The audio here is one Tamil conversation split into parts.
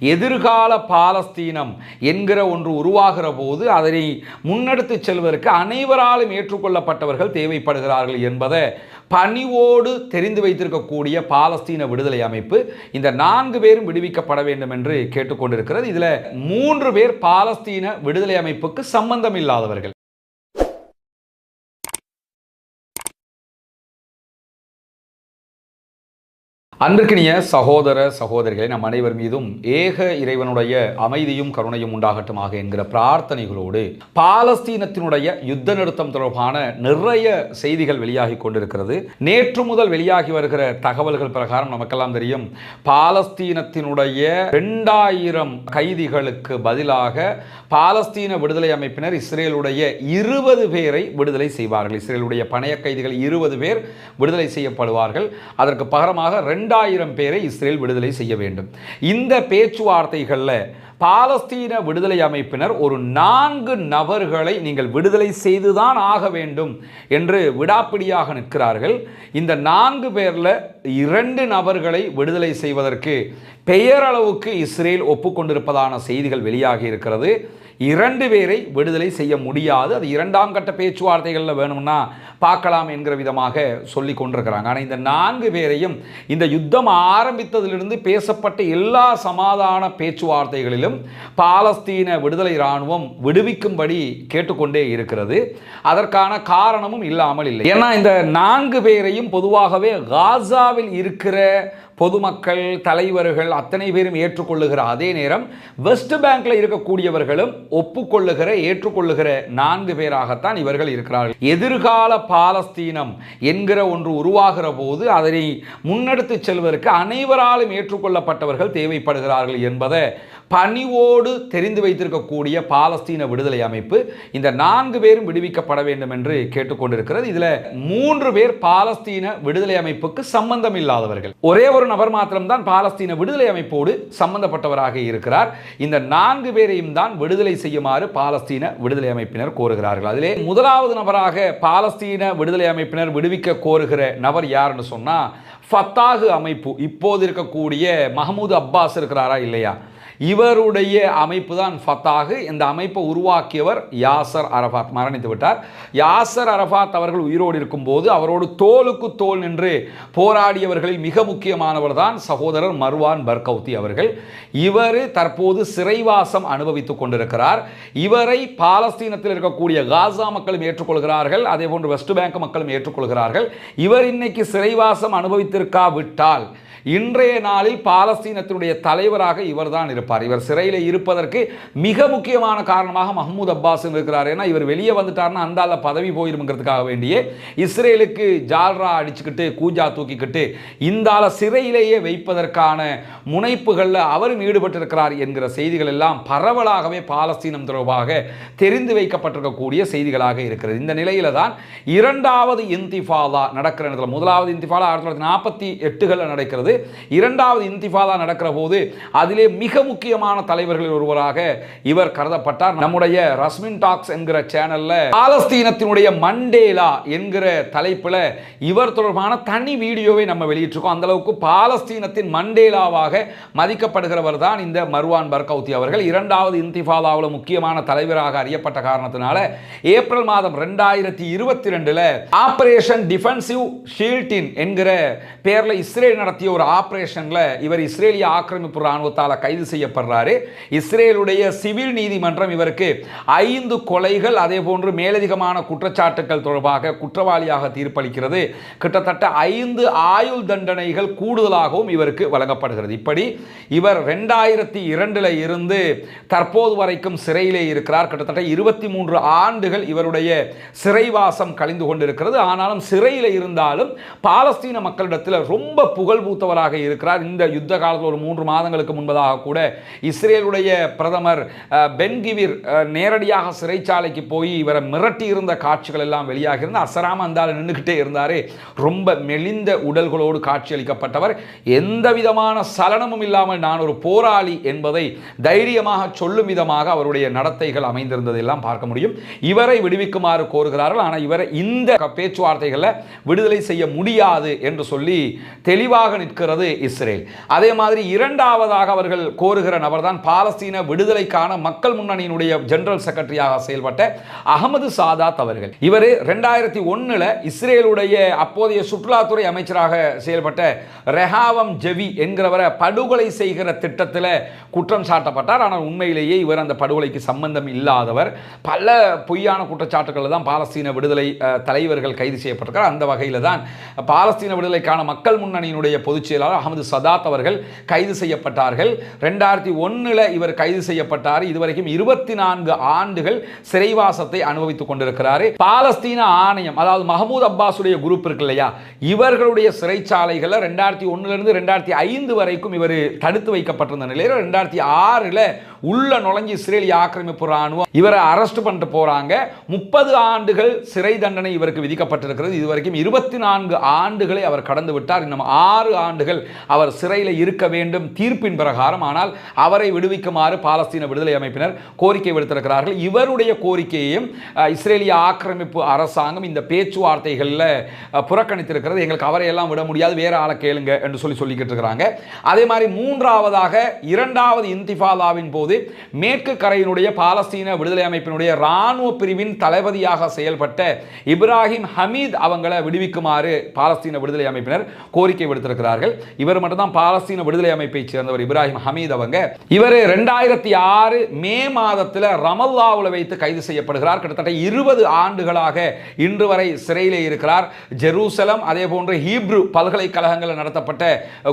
எதிர்கால பாலஸ்தீனம் என்கிற ஒன்று உருவாகிற போது அதனை முன்னெடுத்து செல்வதற்கு அனைவராலும் ஏற்றுக்கொள்ளப்பட்டவர்கள் தேவைப்படுகிறார்கள் என்பதை பணிவோடு தெரிந்து வைத்திருக்கக்கூடிய பாலஸ்தீன விடுதலை அமைப்பு இந்த நான்கு பேரும் விடுவிக்கப்பட வேண்டும் என்று கேட்டுக்கொண்டிருக்கிறது. இதில் மூன்று பேர் பாலஸ்தீன விடுதலை அமைப்புக்கு சம்பந்தம் இல்லாதவர்கள் அன்பிற்கினிய சகோதர சகோதரிகளை நம் அனைவர் மீதும் ஏக இறைவனுடைய அமைதியும் கருணையும் உண்டாகட்டுமாக என்கிற பிரார்த்தனைகளோடு பாலஸ்தீனத்தினுடைய யுத்த நிறுத்தம் தொடர்பான நிறைய செய்திகள் வெளியாகி கொண்டிருக்கிறது. நேற்று முதல் வெளியாகி வருகிற தகவல்கள் பிரகாரம் நமக்கெல்லாம் தெரியும். பாலஸ்தீனத்தினுடைய ரெண்டாயிரம் கைதிகளுக்கு பதிலாக பாலஸ்தீன விடுதலை அமைப்பினர் இஸ்ரேலுடைய இருபது பேரை விடுதலை செய்வார்கள். இஸ்ரேலுடைய பணைய கைதிகள் இருபது பேர் விடுதலை செய்யப்படுவார்கள். அதற்கு பகரமாக ரெண்டு ரெண்டாயிரம் பேரை இஸ்ரேல் விடுதலை செய்ய வேண்டும். இந்த பேச்சுவார்த்தைகளில் பாலஸ்தீன விடுதலை அமைப்பினர் ஒரு நான்கு நபர்களை நீங்கள் விடுதலை செய்துதான் ஆக வேண்டும் என்று விடாப்பிடியாக நிற்கிறார்கள். இந்த நான்கு பேரில் இரண்டு நபர்களை விடுதலை செய்வதற்கு பெயரளவுக்கு இஸ்ரேல் ஒப்புக்கொண்டிருப்பதான செய்திகள் வெளியாகி இருக்கிறது. இரண்டு பேரை விடுதலை செய்ய முடியாது. அது இரண்டாம் கட்ட பேச்சுவார்த்தைகளில் வேணும்னா பார்க்கலாம் என்கிற விதமாக சொல்லி கொண்டிருக்கிறாங்க. ஆனால் இந்த நான்கு பேரையும் இந்த யுத்தம் ஆரம்பித்ததிலிருந்து பேசப்பட்ட எல்லா சமாதான பேச்சுவார்த்தைகளிலும் பாலஸ்தீன விடுதலை இராணுவம் விடுவிக்கும்படி கேட்டுக்கொண்டே இருக்கிறது. அதற்கான காரணமும் இல்லாமல் இல்லை. ஏன்னா இந்த நான்கு பேரையும் பொதுவாகவே காசாவில் இருக்கிற பொதுமக்கள் தலைவர்கள் அத்தனை பேரும் ஏற்றுக்கொள்ளுகிற அதே நேரம் வெஸ்ட் பேங்க்ல இருக்கக்கூடியவர்களும் ஒப்புக்கொள்ளுகிற ஏற்றுக்கொள்ளுகிற நான்கு பேராகத்தான் இவர்கள் இருக்கிறார்கள். எதிர்கால பாலஸ்தீனம் என்கிற ஒன்று உருவாகிற போது அதனை முன்னெடுத்து செல்வதற்கு அனைவராலும் ஏற்றுக்கொள்ளப்பட்டவர்கள் தேவைப்படுகிறார்கள் என்பதை பணிவோடு தெரிந்து வைத்திருக்கக்கூடிய பாலஸ்தீன விடுதலை அமைப்பு இந்த நான்கு பேரும் விடுவிக்கப்பட வேண்டும் என்று கேட்டுக்கொண்டிருக்கிறது. இதுல மூன்று பேர் பாலஸ்தீன விடுதலை அமைப்புக்கு சம்பந்தம் இல்லாதவர்கள் ஒரே ஒரு நபர் மாத்திரம்தான் பாலஸ்தீன விடுதலை அமைப்போடு சம்பந்தப்பட்டவராக இருக்கிறார். இந்த நான்கு பேரையும் தான் விடுதலை செய்யுமாறு பாலஸ்தீன விடுதலை அமைப்பினர் கோருகிறார்கள். அதிலே முதலாவது நபராக பாலஸ்தீன விடுதலை அமைப்பினர் விடுவிக்க கோருகிற நபர் யாருன்னு சொன்னா ஃபத்தாகு அமைப்பு. இப்போது இருக்கக்கூடிய மஹமூது அப்பாஸ் இருக்கிறாரா இல்லையா? இவருடைய அமைப்பு தான் ஃபத்தாக இந்த அமைப்பை உருவாக்கியவர் யாசர் அரஃபாத். மரணித்து விட்டார். யாசர் அரஃபாத் அவர்கள் உயிரோடு இருக்கும்போது அவரோடு தோலுக்கு தோல் நின்று போராடியவர்களில் மிக முக்கியமானவர் தான் சகோதரர் மர்வான் பர்கௌத்தி அவர்கள். இவர் தற்போது சிறைவாசம் அனுபவித்துக் கொண்டிருக்கிறார். இவரை பாலஸ்தீனத்தில் இருக்கக்கூடிய காசா மக்களும் ஏற்றுக்கொள்கிறார்கள். அதே போன்று வெஸ்ட் பேங்க் மக்களும் ஏற்றுக்கொள்கிறார்கள். இவர் இன்னைக்கு சிறைவாசம் அனுபவித்திருக்காவிட்டால் இன்றைய நாளில் பாலஸ்தீனத்தினுடைய தலைவராக இவர்தான் இருப்பார். இவர் சிறையில் இருப்பதற்கு மிக முக்கியமான காரணமாக மஹமூத் அப்பாஸ் இருக்கிறார். ஏன்னா இவர் வெளியே வந்துட்டார்னா அந்த பதவி போயிருங்கிறதுக்காக வேண்டியே இஸ்ரேலுக்கு ஜால்ரா அடிச்சுக்கிட்டு கூஜா தூக்கிக்கிட்டு இந்த சிறையிலேயே வைப்பதற்கான முனைப்புகளில் அவரும் ஈடுபட்டிருக்கிறார் என்கிற செய்திகள் எல்லாம் பரவலாகவே பாலஸ்தீனம் தொடர்பாக தெரிந்து வைக்கப்பட்டிருக்கக்கூடிய செய்திகளாக இருக்கிறது. இந்த நிலையில தான் இரண்டாவது இந்திஃபாதா நடக்கிற இடத்துல முதலாவது இந்திஃபாதா ஆயிரத்தி தொள்ளாயிரத்தி நாற்பத்தி எட்டுகளில் நடக்கிறது. போது இரண்டாவது இந்திஃபாதா நடக்கிற போது அதிலே மிக முக்கியமான தலைவர்களில் ஒருவராக இவர் கருதப்பட்டார். நம்முடைய ரஸ்மின் டாக்ஸ் என்கிற சேனல்ல பாலஸ்தீனத்தினுடைய மண்டேலா என்கிற தலைப்புல இவர் தொடர்பான தனி வீடியோவை நம்ம வெளியிட்டிருக்கோம். அந்த அளவுக்கு பாலஸ்தீனத்தின் மண்டேலாவாக மதிக்கப்படுகிறவர் தான் இந்த மர்வான் பர்கௌத்தி அவர்கள். இரண்டாவது இந்திஃபாதாவில் முக்கியமான தலைவராக அறியப்பட்ட காரணத்தினால ஏப்ரல் மாதம் ரெண்டாயிரத்தி இருபத்தி ரெண்டுல ஆபரேஷன் டிஃபென்சிவ் ஷீல்டின் என்கிற பேர்ல இஸ்ரேல் நடத்திய ஒரு ஆபரேஷன்ல இவர் இஸ்ரேலிய ஆக்கிரமிப்பு இராணுவத்தால் கைது செய்யப்படுறாரு. இஸ்ரேலுடைய சிவில் நீதிமன்றம் இவருக்கு ஐந்து கொலைகள் அதே போன்று மேலதிகமான குற்றச்சாட்டுகள் தொடர்பாக குற்றவாளியாக தீர்ப்பளிக்கிறது. கிட்டத்தட்ட ஐந்து ஆயுள் தண்டனைகள் கூடுதலாகவும் இவருக்கு வழங்கப்படுகிறது. இப்படி இவர் ரெண்டாயிரத்தி இரண்டில் இருந்து தற்போது வரைக்கும் சிறையிலே இருக்கிறார். கிட்டத்தட்ட இருபத்தி மூன்று ஆண்டுகள் இவருடைய சிறைவாசம் கழிந்து கொண்டிருக்கிறது. ஆனாலும் சிறையில் இருந்தாலும் பாலஸ்தீன மக்களிடத்தில் ரொம்ப புகழ் இருந்தவராக இருக்கிறார். இந்த யுத்த காலத்தில் ஒரு மூன்று மாதங்களுக்கு முன்பதாக கூட இஸ்ரேலுடைய பிரதமர் பென்கிவிர் நேரடியாக சிறைச்சாலைக்கு போய் இவரை மிரட்டி இருந்த காட்சிகள் எல்லாம் வெளியாகி இருந்து அசராம அந்த நின்றுக்கிட்டே இருந்தார். ரொம்ப மெலிந்த உடல்களோடு காட்சியளிக்கப்பட்டவர் எந்த விதமான சலனமும் இல்லாமல் நான் ஒரு போராளி என்பதை தைரியமாக சொல்லும் விதமாக அவருடைய நடத்தைகள் அமைந்திருந்ததெல்லாம் பார்க்க முடியும். இவரை விடுவிக்குமாறு கோருகிறார்கள். ஆனால் இவரை இந்த பேச்சுவார்த்தைகளில் விடுதலை செய்ய முடியாது என்று சொல்லி தெளிவாக நிற்க இருக்கிறது இஸ்ரேல். அதே மாதிரி இரண்டாவதாக அவர்கள் கோருகிற கோருகிற நபர் தான் பாலஸ்தீன விடுதலைக்கான மக்கள் முன்னணியினுடைய ஜெனரல் செக்ரட்டரியாக செயல்பட்ட அகமது சாதாத் அவர்கள். இவர் ரெண்டாயிரத்தி ஒன்றில் இஸ்ரேலுடைய அப்போதைய சுற்றுலாத்துறை அமைச்சராக செயல்பட்ட ரெஹாவம் ஜெவி என்கிறவரை படுகொலை செய்கிற திட்டத்தில் குற்றம் சாட்டப்பட்டார். ஆனால் உண்மையிலேயே இவர் அந்த படுகொலைக்கு சம்பந்தம் இல்லாதவர். பல பொய்யான குற்றச்சாட்டுகளில் தான் பாலஸ்தீன விடுதலை தலைவர்கள் கைது செய்யப்பட்டிருக்கிறார் அந்த வகையில் தான் பாலஸ்தீன விடுதலைக்கான மக்கள் முன்னணியினுடைய பொதுச் செயலாளர் அகமது சதாத் அவர்கள் கைது செய்யப்பட்டார்கள். ரெண்டாயிரத்தி ஒன்றில் இவர் கைது செய்யப்பட்டார். இதுவரைக்கும் இருபத்தி நான்கு ஆண்டுகள் சிறைவாசத்தை அனுபவித்துக் கொண்டிருக்கிறார். பாலஸ்தீன ஆணையம் அதாவது மஹமூத் அப்பாஸுடைய குரூப் இருக்கு இல்லையா? இவர்களுடைய சிறைச்சாலைகளில் ரெண்டாயிரத்தி ஒன்றுலேருந்து ரெண்டாயிரத்தி ஐந்து வரைக்கும் இவர் தடுத்து வைக்கப்பட்டிருந்த நிலையில் ரெண்டாயிரத்தி ஆறில் உள்ள நுழைஞ்சு இஸ்ரேலிய ஆக்கிரமிப்பு ராணுவம் இவரை அரெஸ்ட் பண்ணிட்டு போறாங்க. முப்பது ஆண்டுகள் சிறை தண்டனை இவருக்கு விதிக்கப்பட்டிருக்கிறது. இதுவரைக்கும் இருபத்தி நான்கு ஆண்டுகளை அவர் கடந்து விட்டார். இன்னும் ஆறு ஆண்டுகள் அவர் சிறையில் இருக்க வேண்டும். தீர்ப்பின் பிரகாரம் ஆனால் அவரை விடுவிக்குமாறு பாலஸ்தீன விடுதலை அமைப்பினர் கோரிக்கை விடுத்திருக்கிறார்கள். இவருடைய கோரிக்கையையும் இஸ்ரேலிய ஆக்கிரமிப்பு அரசாங்கம் இந்த பேச்சுவார்த்தைகளில் புறக்கணித்திருக்கிறது. எங்களுக்கு அவரை எல்லாம் விட முடியாது. வேற ஆளை கேளுங்க என்று சொல்லி சொல்லிக்கிட்டு இருக்கிறாங்க. அதே மாதிரி மூன்றாவதாக இரண்டாவது இந்திஃபாதாவின் போது மேற்கு கரையினுடைய பாலஸ்தீன விடுதலை அமைப்பினுடைய இராணுவ பிரிவின் தளபதியாக செயல்பட்ட இப்ராஹிம் ஹமீத் அவங்களை விடுவிக்குமாறு பாலஸ்தீன விடுதலை அமைப்பினர் கோரிக்கை விடுத்திருக்கிறார்கள். இவர் மட்டும்தான் பாலஸ்தீன விடுதலை அமைப்பை சேர்ந்தவர் இப்ராஹிம் ஹமீத் அவங்க. இவர் ரெண்டாயிரத்தி ஆறு மே மாதத்தில் ரமல்லாவில் வைத்து கைது செய்யப்படுகிறார். கிட்டத்தட்ட இருபது ஆண்டுகளாக இன்று வரை சிறையிலே இருக்கிறார். ஜெருசலம் அதே போன்று ஹீப்ரு பல்கலைக்கழகங்களில் நடத்தப்பட்ட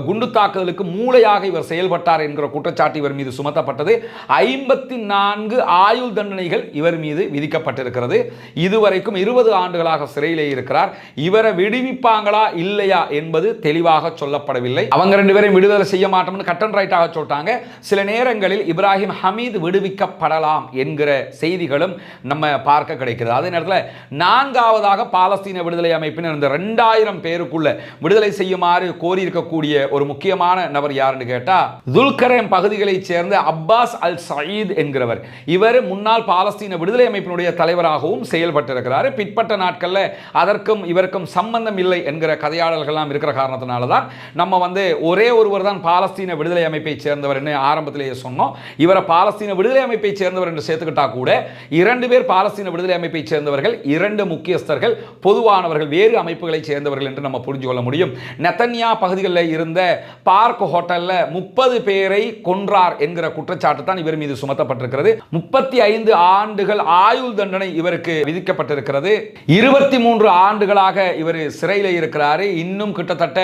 குண்டு தாக்குதலுக்கு மூளையாக இவர் செயல்பட்டார் என்கிற குற்றச்சாட்டு இவர் மீது சுமத்தப்பட்டது. ஐம்பத்தி நான்கு ஆயுள் தண்டனைகள் இவர் மீது விதிக்கப்பட்டிருக்கிறது. இதுவரைக்கும் இருபது ஆண்டுகளாக சிறையிலே இருக்கிறார். இவரை விடுவிப்பாங்களா இல்லையா என்பது தெளிவாக சொல்லப்படவில்லை. அவங்க ரெண்டு பேரையும் விடுதலை செய்ய மாட்டோம்னு கட்டன் ரைட்டாக சொல்லிட்டாங்க. சில நேரங்களில் இப்ராஹிம் ஹமீத் விடுவிக்கப்படலாம் என்கிற செய்திகளும் நம்ம பார்க்க கிடைக்கிறது அதே நேரத்தில் நான்காவதாக பாலஸ்தீன விடுதலை அமைப்பினர் இந்த ரெண்டாயிரம் பேருக்குள்ள விடுதலை செய்யுமாறு கோரியிருக்கக்கூடிய ஒரு முக்கியமான நபர் யாருன்னு கேட்டால் துல்கரேம் பகுதிகளைச் சேர்ந்த அப்பாஸ் அல் சயீத் என்கிறவர். இவர் முன்னாள் பாலஸ்தீன விடுதலை அமைப்பினுடைய தலைவராகவும் செயல்பட்டிருக்கிறார். பிற்பட்ட நாட்களில் அதற்கும் இவருக்கும் சம்பந்தம் இல்லை என்கிற கதையாடல்கள்லாம் இருக்கிற காரணத்தினால தான் நம்ம வந்து ஒரே ஒருவர் தான் பாலஸ்தீன விடுதலை அமைப்பை சேர்ந்தவர் என்று ஆரம்பத்திலேயே சொன்னோம். இவரை பாலஸ்தீன விடுதலை அமைப்பை சேர்ந்தவர் என்று சேர்த்துக்கிட்டா கூட இரண்டு பேர் பாலஸ்தீன விடுதலை அமைப்பை சேர்ந்தவர்கள் இரண்டு முக்கியஸ்தர்கள் பொதுவானவர்கள் வேறு அமைப்புகளை சேர்ந்தவர்கள் என்று நம்ம புரிஞ்சு கொள்ள முடியும். நெத்தன்யா பகுதிகளில் இருந்த பார்க் ஹோட்டல்ல முப்பது பேரை கொன்றார் என்கிற குற்றச்சாட்டு தான் இவர் மீது சுமத்தப்பட்டிருக்கிறது. முப்பத்தி ஐந்து ஆண்டுகள் ஆயுள் தண்டனை இவருக்கு விதிக்கப்பட்டிருக்கிறது. இருபத்தி மூன்று ஆண்டுகளாக இவர் சிறையில் இருக்கிறார். இன்னும் கிட்டத்தட்ட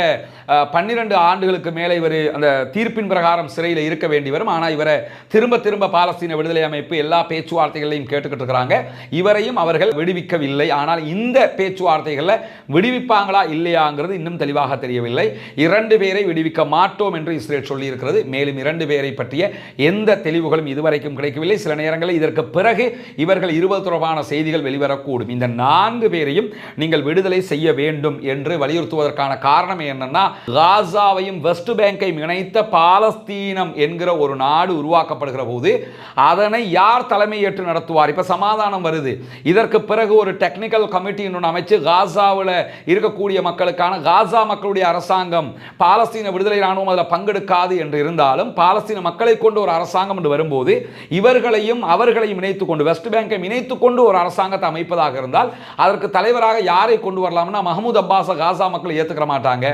பன்னிரண்டு ஆண்டுகளுக்கு மேலே இவர் அந்த தீர்ப்பின் பிரகாரம் சிறையில் இருக்க வேண்டி வரும். ஆனால் இவரை திரும்ப திரும்ப பாலஸ்தீன விடுதலை அமைப்பு எல்லா பேச்சுவார்த்தைகளையும் கேட்டுக்கிட்டு இருக்கிறாங்க இவரையும் அவர்கள் விடுவிக்கவில்லை. ஆனால் இந்த பேச்சுவார்த்தைகளில் விடுவிப்பாங்களா இல்லையாங்கிறது இன்னும் தெளிவாக தெரியவில்லை. இரண்டு பேரை விடுவிக்க மாட்டோம் என்று இஸ்ரேல் சொல்லியிருக்கிறது. மேலும் இரண்டு பேரை பற்றிய எந்த தெளிவுகளும் இதுவரைக்கும் கிடைக்கவில்லை. சில நேரங்களில் இதற்கு பிறகு இவர்கள் இருவர் தொடர்பான செய்திகள் வெளிவரக்கூடும். இந்த நான்கு பேரையும் நீங்கள் விடுதலை செய்ய வேண்டும் என்று வலியுறுத்துவதற்கான காரணம் என்னன்னா காசாவையும் வெஸ்ட் பேங்கையும் இணைத்த பாலஸ்தீனம் என்கிற ஒரு நாடு உருவாக்கப்படுகிற போது அதனை யார் தலைமையேற்று நடத்துவார்? இப்போ சமாதானம் வருது. இதற்கு பிறகு ஒரு டெக்னிக்கல் கமிட்டி ஒன்று அமைச்சு காசாவில் இருக்கக்கூடிய மக்களுக்கான காசா மக்களுடைய அரசாங்கம் பாலஸ்தீன விடுதலை ராணுவம் அதில் பங்கெடுக்காது என்று இருந்தாலும் பாலஸ்தீன மக்களை கொண்டு ஒரு அரசாங்கம் என்று வரும்போது இவர்களையும் அவர்களையும் இணைத்துக் கொண்டு வெஸ்ட் பேங்கை இணைத்துக் கொண்டு ஒரு அரசாங்கத்தை அமைப்பதாக இருந்தால் அதற்கு தலைவராக யாரை கொண்டு வரலாம்னா மஹமூத் அப்பாஸை காசா மக்கள் ஏற்றுக்கிற மாட்டாங்க.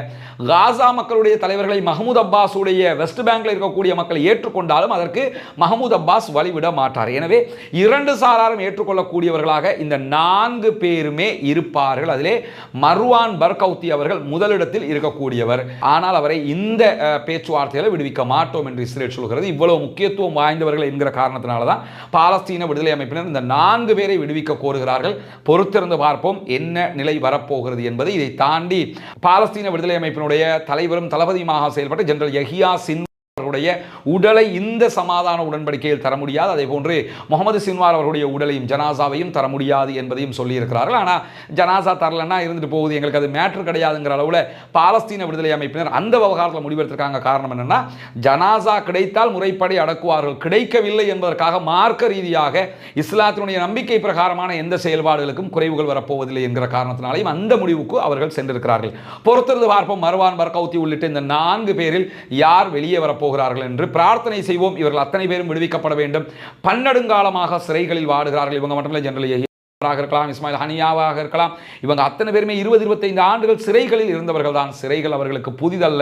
காசா மக்களுடைய தலைவர்களை மஹமூத் அப்பாஸுடைய வெஸ்ட் பேங்கில் இருக்கக்கூடிய மக்கள் ஏற்றுக்கொண்டாலும் அதற்கு மஹமூத் அப்பாஸ் வழிவிட மாட்டார். எனவே இரண்டு சாராரும் ஏற்றுக்கொள்ளக்கூடியவர்களாக இந்த நான்கு பேருமே இருப்பார்கள். அதிலே மர்வான் பர்கௌத்தி அவர்கள் முதலிடத்தில் இருக்கக்கூடியவர். ஆனால் அவரை இந்த பேச்சுவார்த்தைகளை விடுவிக்க மாட்டோம் என்று இஸ்ரேல் சொல்கிறது. இவ்வளவு முக்கியத்துவம் வாய்ந்தவர்கள் என்கிற காரணத்தினால தான் பாலஸ்தீன விடுதலை அமைப்பினர் இந்த நான்கு பேரை விடுவிக்க கோருகிறார்கள். பொறுத்திருந்து பார்ப்போம் என்ன நிலை வரப்போகிறது என்பது இதை தாண்டி பாலஸ்தீன விடுதலை அமைப்பினுடைய தலைவரும் தளபதியுமாக செயல்பட்ட ஜெனரல் யஹியா சின் அவர்களுடைய உடலை இந்த சமாதான உடன்படிக்கையில் தர முடியாது. அதே போன்று முகமது சின்வார் அவர்களுடைய உடலையும் ஜனாசாவையும் தர முடியாது என்பதையும் சொல்லியிருக்கிறார்கள். ஆனால் ஜனாசா தரலன்னா இருந்துட்டு போகுது. எங்களுக்கு அது மேட்ரு கிடையாதுங்கிற அளவில் பாலஸ்தீன விடுதலை அமைப்பினர் அந்த விவகாரத்தில் முடிவெடுத்திருக்காங்க. காரணம் என்னன்னா ஜனாசா கிடைத்தால் முறைப்படி அடக்குவார்கள். கிடைக்கவில்லை என்பதற்காக மார்க்க ரீதியாக இஸ்லாத்தினுடைய நம்பிக்கை பிரகாரமான எந்த செயல்பாடுகளுக்கும் குறைவுகள் வரப்போவதில்லை என்கிற காரணத்தினாலையும் அந்த முடிவுக்கு அவர்கள் சென்றிருக்கிறார்கள். பொறுத்திருந்து பார்ப்போம். மருவான் பர்கௌத்தி உள்ளிட்ட இந்த நான்கு பேரில் யார் வெளியே வரப்போ போகிறார்கள் என்று பிரார்த்தனை செய்வோம். இவர்கள் அத்தனை பேரும் விடுவிக்கப்பட வேண்டும். பன்னெடுங்காலமாக சிறைகளில் வாடுகிறார்கள். இவங்க மட்டுமில்லை ஜெனரல் இருக்கலாம் இஸ்மாயில் ஹனியாவாக இருக்கலாம். இவங்க அத்தனை பேருமே இருபது இருபத்தைந்து ஆண்டுகள் சிறைகளில் இருந்தவர்கள் தான். சிறைகள் அவர்களுக்கு புதிதல்ல.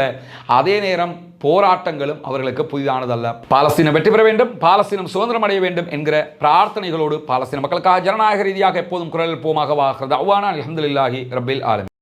அதே நேரம் போராட்டங்களும் அவர்களுக்கு புதிதானதல்ல. பாலஸ்தீனம் வெற்றி பெற வேண்டும். பாலஸ்தீனம் சுதந்திரம் அடைய வேண்டும் என்கிற பிரார்த்தனைகளோடு பாலஸ்தீன மக்களுக்காக ஜனநாயக ரீதியாக எப்போதும் குரல் போமாக வாகிறது அவ்வானா அலமதுல்லாஹி ரபில் ஆலம்